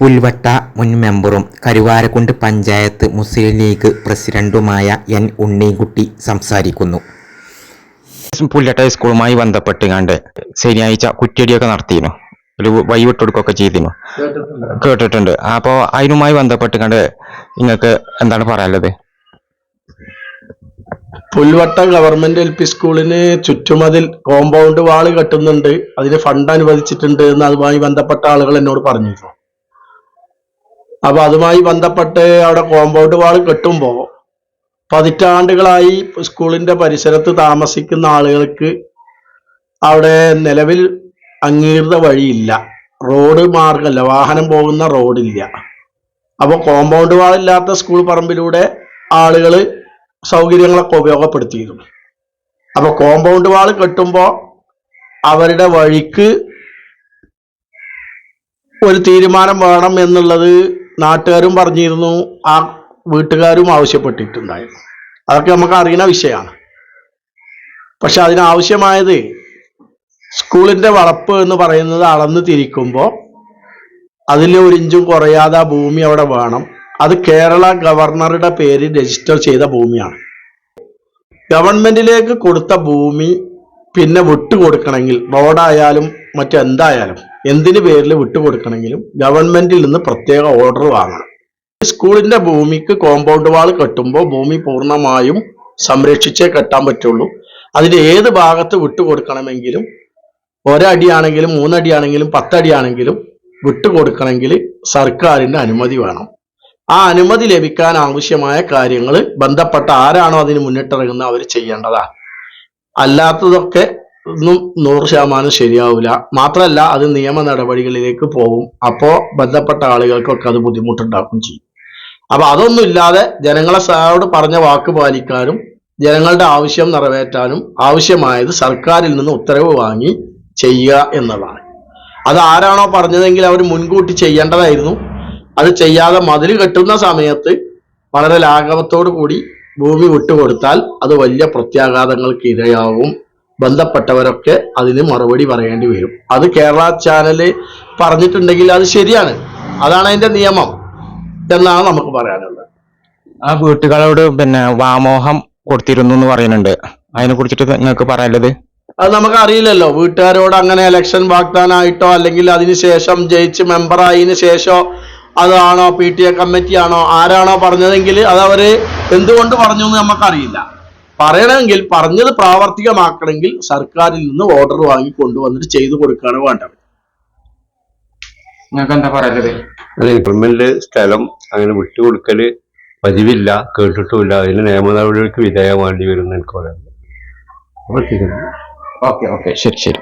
പുൽവട്ട മുൻ മെമ്പറും കരുവാരക്കുണ്ട് പഞ്ചായത്ത് മുസ്ലിം ലീഗ് പ്രസിഡന്റുമായ എൻ ഉണ്ണിക്കുട്ടി സംസാരിക്കുന്നു. പുല്ലട്ട സ്കൂളുമായി ബന്ധപ്പെട്ട് കണ്ട് ശനിയാഴ്ച കുറ്റിയടിയൊക്കെ നടത്തിയിരുന്നു. ഒരു വഴി വിട്ടുകൊടുക്കുകയൊക്കെ ചെയ്തിരുന്നു. കേട്ടിട്ടുണ്ട്. അപ്പോൾ അതിനുമായി ബന്ധപ്പെട്ട് കണ്ട് നിങ്ങൾക്ക് എന്താണ് പറയാനുള്ളത്? പുൽവട്ട ഗവൺമെന്റ് എൽ പി സ്കൂളിന് ചുറ്റുമതിൽ കോമ്പൗണ്ട് വാൾ കെട്ടുന്നുണ്ട്. അതിന് ഫണ്ട് അനുവദിച്ചിട്ടുണ്ട് എന്ന് അതുമായി ബന്ധപ്പെട്ട ആളുകൾ എന്നോട് പറഞ്ഞിരുന്നു. അപ്പൊ അതുമായി ബന്ധപ്പെട്ട് അവിടെ കോമ്പൗണ്ട് വാൾ കെട്ടുമ്പോൾ പതിറ്റാണ്ടുകളായി സ്കൂളിന്റെ പരിസരത്ത് താമസിക്കുന്ന ആളുകൾക്ക് അവിടെ നിലവിൽ അംഗീകൃത വഴിയില്ല. റോഡ് മാർഗമല്ല വാഹനം പോകുന്ന റോഡില്ല. അപ്പോൾ കോമ്പൗണ്ട് വാൾ ഇല്ലാത്ത സ്കൂൾ പറമ്പിലൂടെ ആളുകൾ സൗകര്യങ്ങളൊക്കെ ഉപയോഗപ്പെടുത്തിയിരുന്നു. അപ്പോൾ കോമ്പൗണ്ട് വാൾ കെട്ടുമ്പോൾ അവരുടെ വഴിക്ക് ഒരു തീരുമാനം വേണം എന്നുള്ളത് നാട്ടുകാരും പറഞ്ഞിരുന്നു ആ വീട്ടുകാരും ആവശ്യപ്പെട്ടിട്ടുണ്ടായിരുന്നു. അതൊക്കെ നമുക്ക് അറിയുന്ന വിഷയമാണ്. പക്ഷെ അതിനാവശ്യമായത് സ്കൂളിന്റെ വളപ്പ് എന്ന് പറയുന്നത് അളന്ന് തിരിക്കുമ്പോൾ അതിൽ ഒരിഞ്ചും കുറയാതെ ആ ഭൂമി അവിടെ വേണം. അത് കേരള ഗവർണറുടെ പേര് രജിസ്റ്റർ ചെയ്ത ഭൂമിയാണ്. ഗവൺമെന്റിലേക്ക് കൊടുത്ത ഭൂമി പിന്നെ വിട്ടുകൊടുക്കണമെങ്കിൽ റോഡായാലും മറ്റെന്തായാലും എന്തിന് പേരിൽ വിട്ടുകൊടുക്കണമെങ്കിലും ഗവൺമെന്റിൽ നിന്ന് പ്രത്യേക ഓർഡർ വാങ്ങണം. സ്കൂളിന്റെ ഭൂമിക്ക് കോമ്പൗണ്ട് വാൾ കെട്ടുമ്പോൾ ഭൂമി പൂർണമായും സംരക്ഷിച്ചേ കെട്ടാൻ പറ്റുള്ളൂ. അതിന് ഏത് ഭാഗത്ത് വിട്ടുകൊടുക്കണമെങ്കിലും ഒരടിയാണെങ്കിലും മൂന്നടിയാണെങ്കിലും പത്തടിയാണെങ്കിലും വിട്ടുകൊടുക്കണമെങ്കിൽ സർക്കാരിന്റെ അനുമതി വേണം. ആ അനുമതി ലഭിക്കാൻ ആവശ്യമായ കാര്യങ്ങൾ ബന്ധപ്പെട്ട ആരാണോ അതിന് മുന്നിട്ടിറങ്ങുന്നത് അവർ ചെയ്യേണ്ടതാണ്. അല്ലാത്തതൊക്കെ ഒന്നും നൂറ് ശതമാനം ശരിയാവില്ല മാത്രമല്ല അത് നിയമ നടപടികളിലേക്ക് പോകും. അപ്പോൾ ബന്ധപ്പെട്ട ആളുകൾക്കൊക്കെ അത് ബുദ്ധിമുട്ടുണ്ടാക്കും ചെയ്യും. അപ്പൊ അതൊന്നും ഇല്ലാതെ ജനങ്ങളെ സാറോട് പറഞ്ഞ വാക്ക് പാലിക്കാനും ജനങ്ങളുടെ ആവശ്യം നിറവേറ്റാനും ആവശ്യമായത് സർക്കാരിൽ നിന്ന് ഉത്തരവ് വാങ്ങി ചെയ്യുക എന്നതാണ് അത് ആരാണോ പറഞ്ഞതെങ്കിൽ അവർ മുൻകൂട്ടി ചെയ്യേണ്ടതായിരുന്നു. അത് ചെയ്യാതെ മതിൽ കെട്ടുന്ന സമയത്ത് വളരെ ലാഘവത്തോടു കൂടി ഭൂമി വിട്ടുകൊടുത്താൽ അത് വലിയ പ്രത്യാഘാതങ്ങൾക്ക് ഇരയാവും ബന്ധപ്പെട്ടവരൊക്കെ അതിന് മറുപടി പറയേണ്ടി വരും. അത് കേരള ചാനൽ പറഞ്ഞിട്ടുണ്ടെങ്കിൽ അത് ശരിയാണ്. അതാണ് അതിന്റെ നിയമം എന്നാണ് നമുക്ക് പറയാനുള്ളത്. ആ വീട്ടുകാരോട് പിന്നെ വാമോഹം കൊടുത്തിരുന്നു എന്ന് പറയുന്നുണ്ട്. അതിനെ കുറിച്ചിട്ട് നിങ്ങൾക്ക് പറയാനുള്ളത്? അത് നമുക്ക് അറിയില്ലല്ലോ വീട്ടുകാരോട് അങ്ങനെ ഇലക്ഷൻ വാഗ്ദാനമായിട്ടോ അല്ലെങ്കിൽ അതിനുശേഷം ജയിച്ച് മെമ്പർ ആയതിനു ശേഷമോ അതാണോ പി ടി എ കമ്മിറ്റി ആണോ ആരാണോ പറഞ്ഞതെങ്കിൽ അത് അവർ എന്തുകൊണ്ട് പറഞ്ഞു എന്ന് നമുക്കറിയില്ല. പറയണമെങ്കിൽ പറഞ്ഞത് പ്രാവർത്തികമാക്കണമെങ്കിൽ സർക്കാരിൽ നിന്ന് ഓർഡർ വാങ്ങി കൊണ്ടുവന്നിട്ട് ചെയ്തു കൊടുക്കുകയാണ് വേണ്ടത്. നിങ്ങൾക്ക് എന്താ പറയുന്നത് ഗവൺമെന്റ് സ്ഥലം അങ്ങനെ വിട്ടുകൊടുക്കൽ പതിവില്ല കേട്ടിട്ടുമില്ല. അതിന് നിയമ നടപടികൾക്ക് വിധേയമാണ്ടി വരുന്ന എനിക്ക് പറയാം ഓക്കെ ഓക്കെ. ശരി ശരി.